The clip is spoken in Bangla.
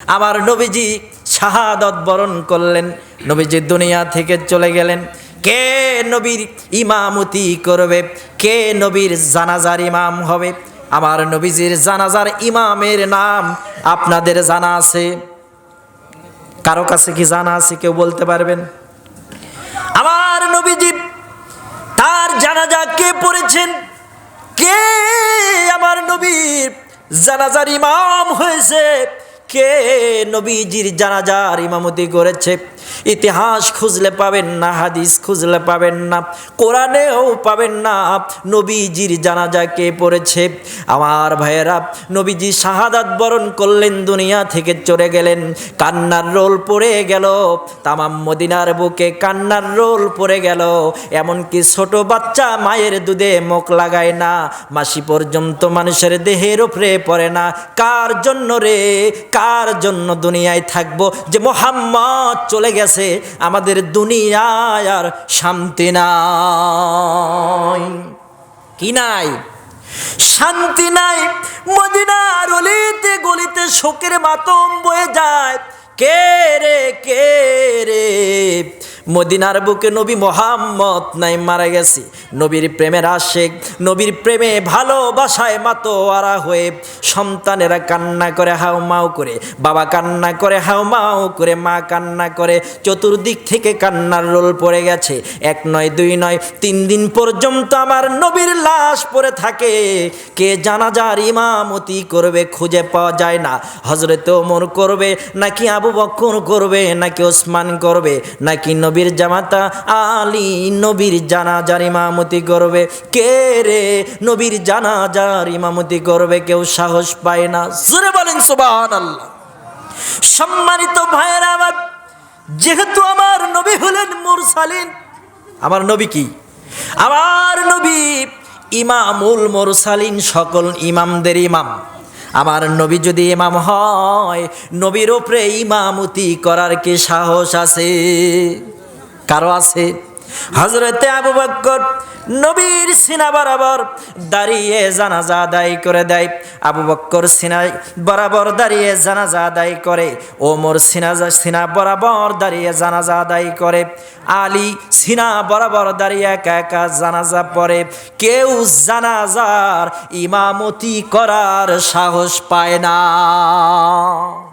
আমার নবীজি শাহাদত বরণ করলেন। নবীজি দুনিয়া থেকে চলে গেলেন। কে নবীর ইমামতি করবে? কে নবীর জানাজার ইমাম হবে? আমার নবীজির জানাজার ইমামের নাম আপনাদের জানা আছে। কারও কাছে কি জানা আছে কেউ বলতে পারবেন? আমার নবীজি তার জানাজা কে পড়েছেন? কে আমার নবীর জানাজার ইমাম হয়েছে? কে নবীজির জানাজার ইমামতি করেছে? ইতিহাস খুঁজলে পাবেন না, হাদিস খুঁজলে পাবেন না, কোরআনেও পাবেন না। নবীজির জানাজা কে পড়েছে? আমার ভাইয়েরা, নবীজি শাহাদাত বরণ করলেন, দুনিয়া থেকে চলে গেলেন। কান্নার রোল পড়ে গেল, তামাম মদিনার বুকে কান্নার রোল পড়ে গেল। এমনকি ছোট বাচ্চা মায়ের দুধে মুখ লাগায় না, মাসি পর্যন্ত মানুষের দেহের উপরে পড়ে না। কার জন্য রে? কার জন্য দুনিয়ায় থাকব? যে মোহাম্মদ চলে গেছে আমাদের দুনিয়ায় আর শান্তি নাই। কি নাই? শান্তি নাই। মদিনার অলিতে গলিতে শোকের মাতম বয়ে যায়। কে রে, কে মদিনার বুকে নবী মোহাম্মদ নাই মারা গেছে। নবীর প্রেমের আশেক, নবীর প্রেমে ভালোবাসায় মাতোয়ারা হয়ে সন্তানেরা কান্না করে হাউ মাউ করে, বাবা কান্না করে হাউ মাউ করে, মা কান্না করে, চতুর্দিক থেকে কান্নার রোল পড়ে গেছে। এক নয়, দুই নয়, তিন দিন পর্যন্ত আমার নবীর লাশ পড়ে থাকে। কে জানাজার ইমামতি করবে খুঁজে পাওয়া যায় না। হজরত ওমর করবে, নাকি আবু বক্কর করবে, নাকি ওসমান করবে, নাকি নবীর জামাতা, আলী নবীর জানাজার ইমামতি করবে। কে রে? নবীর জানাজার ইমামতি করবে, কেউ সাহস পায় না। সুরে বলেন সুবাহ আল্লাহ সম্মানিত ভাইয়েরা আমার, যেহেতু আমার নবী হলেন মুরসালিন, আমার নবী কি? আমার নবী ইমামুল মুরসালিন, সকল ইমামদের ইমাম। আমার নবী যদি ইমাম হয়, নবীর ওপরে ইমামতি করার কি সাহস আছে? কারও আছে? হজরতে আবু বক্কর নবীর সিনা বরাবর দাঁড়িয়ে জানাজা আদায় করে দেয়। আবু বক্কর সিনা বরাবর দাঁড়িয়ে জানাজা আদায় করে। ওমর সিনা সিনা বরাবর দাঁড়িয়ে জানাজা আদায় করে। আলী সিনা বরাবর দাঁড়িয়ে একা একা জানাজা পড়ে। কেউ জানাজার ইমামতি করার সাহস পায় না।